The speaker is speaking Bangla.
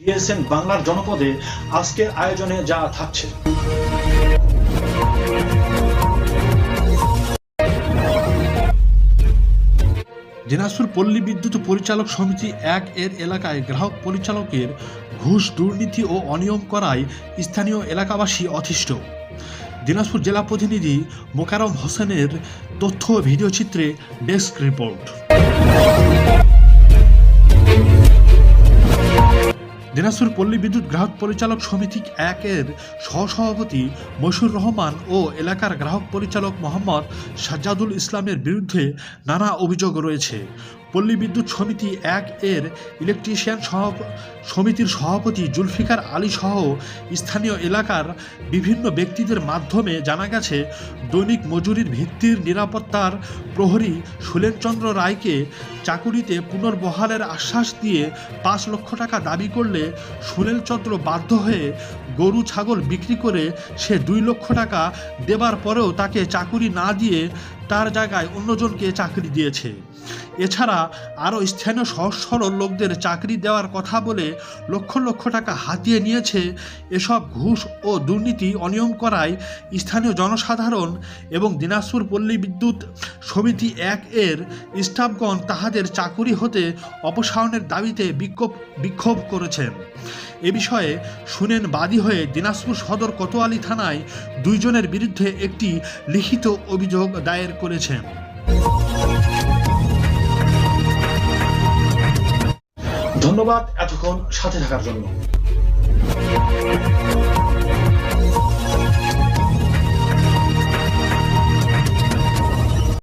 দিয়েছেন বাংলার জনপদে আজকের আয়োজনে যা থাকছে। দিনাজপুর পল্লী বিদ্যুৎ পরিচালক সমিতি এক এর এলাকায় গ্রাহক পরিচালকের ঘুষ, দুর্নীতি ও অনিয়ম করায় স্থানীয় এলাকাবাসী অতিষ্ঠ। দিনাজপুর জেলা প্রতিনিধি মোকারম হোসেনের তথ্য ভিডিও চিত্রে ডেস্ক রিপোর্ট। দিনাজপুর পল্লী বিদ্যুৎ গ্রাহক পরিচালক সমিতি এক এর সহসভাপতি মশিউর রহমান ও এলাকার গ্রাহক পরিচালক মোহাম্মদ সাজ্জাদুল ইসলামের বিরুদ্ধে নানা অভিযোগ রয়েছে। পল্লী বিদ্যুৎ সমিতি এক এর ইলেকট্রিশিয়ান সহ সমিতির সভাপতি জুলফিকার আলী সহ স্থানীয় এলাকার বিভিন্ন ব্যক্তিদের মাধ্যমে জানা গেছে, দৈনিক মজুরির ভিত্তির নিরাপত্তার প্রহরী সুলেনচন্দ্র রায়কে চাকুরিতে পুনর্বহালের আশ্বাস দিয়ে পাঁচ লক্ষ টাকা দাবি করলে সুনীলচন্দ্র বাধ্য হয়ে গরু ছাগল বিক্রি করে সে দুই লক্ষ টাকা দেবার পরেও তাকে চাকুরি না দিয়ে তার জায়গায় অন্যজনকে চাকরি দিয়েছে। এছাড়া আরও স্থানীয় সহজ সরল লোকদের চাকরি দেওয়ার কথা বলে লক্ষ লক্ষ টাকা হাতিয়ে নিয়েছে এসব ঘুষ ও দুর্নীতি অনিয়ম করায় স্থানীয় জনসাধারণ এবং দিনাজপুর পল্লী বিদ্যুৎ সমিতি এক এর স্টাফগণ তাহাদের চাকুরি হতে অপসারণের দাবিতে বিক্ষোভ বিক্ষোভ করেছেন। এ বিষয়ে শুনেন বাদী হয়ে দিনাজপুর সদর কোতোয়ালি থানায় দুইজনের বিরুদ্ধে একটি লিখিত অভিযোগ দায়ের করেছেন। ধন্যবাদ এতক্ষণ সাথে থাকার জন্য।